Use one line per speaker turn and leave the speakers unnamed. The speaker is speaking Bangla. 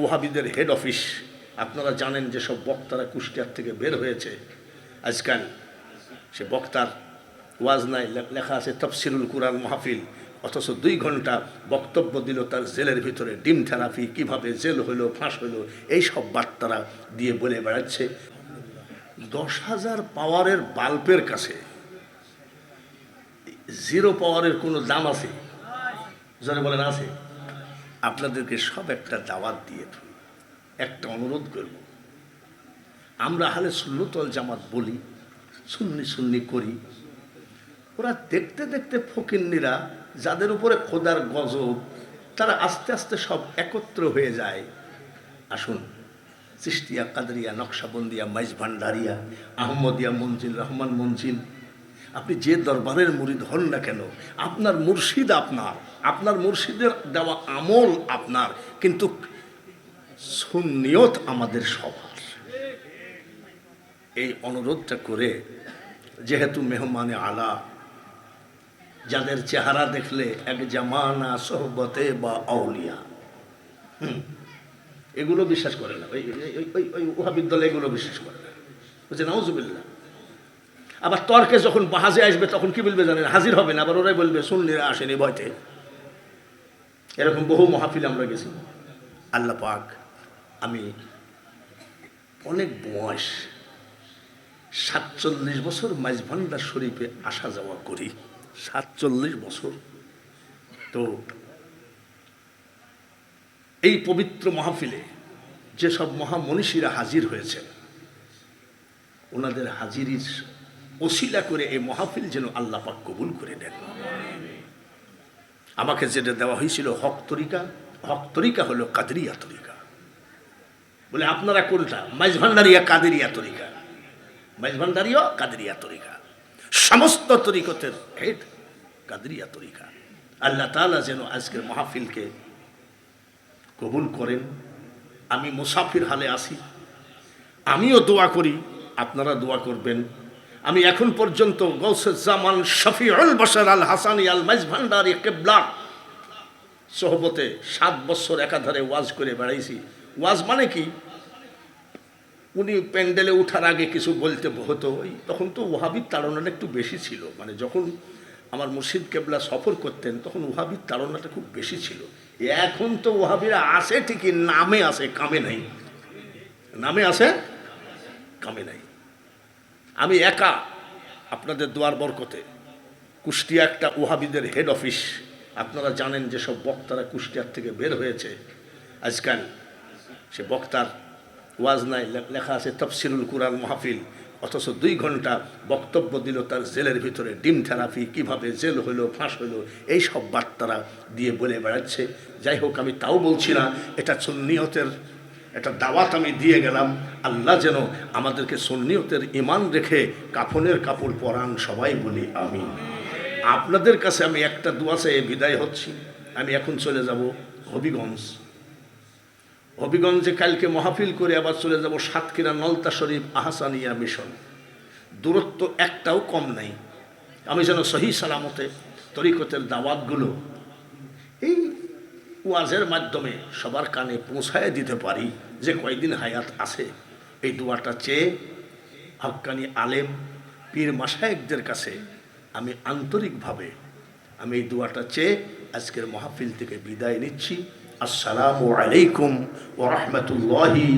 ওহাবিদের হেড অফিস আপনারা জানেন যে সব বক্তারা কুষ্টিয়ার থেকে বের হয়েছে। আজকাল সে বক্তার ওয়াজ নাই লেখা আছে, তফসিরুল কুরআন মাহফিল অথচ দুই ঘণ্টা বক্তব্য দিল তার জেলের ভিতরে, ডিম থেরাপি, কীভাবে জেল হলো, ফাঁস হলো এই সব বার্তারা দিয়ে বলে বেড়াচ্ছে। দশ হাজার পাওয়ারের বাল্বের কাছে, জিরো পাওয়ারের কোনো দাম আছে? যারা বলেন, আছে? আপনাদেরকে সব একটা দাওয়াত দিয়ে। একটা অনুরোধ করব। আমরা হালে সুন্নতল জামাত বলি, সুন্নি সুন্নি করি। ওরা দেখতে দেখতে ফকিন্নিরা, যাদের উপরে খোদার গজব, তারা আস্তে আস্তে সব একত্র হয়ে যায়। আসুন চিস্তিয়া কাদরিয়া, নকশাবন্দিয়া মাইজ ভান্ডারিয়া আহমদিয়া মঞ্জিল, রহমান মঞ্জিল আপনি যে দরবারের মুরিদ হন না কেন আপনার মুর্শিদ আপনার আপনার মুর্শিদের দেওয়া আমল আপনার কিন্তু সুনিয়ত আমাদের সবার। এই অনুরোধটা করে যেহেতু মেহমানে আলা যাদের চেহারা দেখলে এক জামানা সোহবতে বা আউলিয়া হুম, এগুলো বিশ্বাস করে না। ওই ওই- ওই- ওই উহাবিদ্যালয় এগুলো বিশ্বাস করে না। বলছে নাউজুবিল্লাহ। আবার তর্কে যখন বাহাজে আসবে, তখন কি বলবে জানেন? হাজির হবে না, আবার ওরাই বলবে শুনলিরা আসেনি ভয়তে। এরকম বহু মহাফিল আমরা গেছি। আল্লাহ পাক, আমি অনেক বয়স, সাতচল্লিশ বছর মাইজভান্ডার শরীফে আসা যাওয়া করি। সাতচল্লিশ বছর। তো এই পবিত্র মাহফিলে যেসব মহামনীষীরা হাজির হয়েছেন, ওনাদের হাজিরির ওসিলা করে এই মহাফিল যেন আল্লাহ পাক কবুল করে নেন। আমাকে যেটা দেওয়া হয়েছিল হক তরিকা হক তরিকা হলো কাদরিয়া তরিকা। বলে, আপনারা কোনটা? মাইজ ভান্ডারিয়া কাদেরিয়া তরিকা। মাইজ ভান্ডারিয়া কাদেরিয়া তরিকা। সমস্ত তরিকতের হেড কাদরিয়া তরিকা। আল্লাহ তাআলা যেন আজকের মাহফিলকে কবুল করেন। আমি মুসাফির হালে আসি। আমিও দোয়া করি। আপনারা দোয়া করবেন। আমি এখন পর্যন্ত গৌসুজ্জামান শফিউল বশর আল হাসানি আল মাইজ ভান্ডারি কেবলা সোহবতে সাত বছর একাধারে ওয়াজ করে বেড়াইছি। ওয়াজ মানে কি? উনি প্যান্ডেলে ওঠার আগে কিছু বলতে হতো। তখন তো ওহাবির তাড়নাটা একটু বেশি ছিল। মানে যখন আমার মুর্শিদ কেবলা সফর করতেন, তখন ওহাবির তাড়নাটা খুব বেশি ছিল। এখন তো ওহাবিরা আসে ঠিকই, নামে আসে, কামে নাই। নামে আসে, কামে নাই। আমি একা আপনাদের দোয়ার বরকতে কুষ্টিয়া একটা ওহাবিদের হেড অফিস আপনারা জানেন যে সব বক্তারা কুষ্টিয়ার থেকে বের হয়েছে। আজকাল সে বক্তার ওয়াজ নাই লেখা আছে, তফসিরুল কুরআন মাহফিল অথচ দুই ঘণ্টা বক্তব্য দিল তার জেলের ভিতরে, ডিম থেরাপি, কীভাবে জেল হলো ফাঁস হলো এই সব বার্তারা দিয়ে বলে বেড়াচ্ছে। যাই হোক, আমি তাও বলছি না, এটা সুন্নিয়তের একটা দাওয়াত আমি দিয়ে গেলাম। আল্লাহ যেন আমাদেরকে সুন্নিয়তের ইমান রেখে কাফনের কাপড় পরান সবাই বলি আমি আপনাদের কাছে আমি একটা দোয়া চেয়ে বিদায় হচ্ছি। আমি এখন চলে যাব হবিগঞ্জ। হবিগঞ্জে কালকে মহাফিল করে আবার চলে যাব সাতক্ষীরা নলতা শরীফ আহসানিয়া মিশন। দূরত্ব একটাও কম নাই। আমি যেন সহি সালামতে তরিকতের দাওয়াতগুলো এই ওয়াজের মাধ্যমে সবার কানে পৌঁছায় দিতে পারি যে কয়দিন হায়াত আছে। এই দোয়াটা চেয়ে হক্কানি আলেম পীর মাসায়েকদের কাছে আমি আন্তরিকভাবে আমি এই দোয়াটা চেয়ে আজকের মাহফিল থেকে বিদায় নিচ্ছি। আসসালামু আলাইকুম ও রহমতুল্লাহি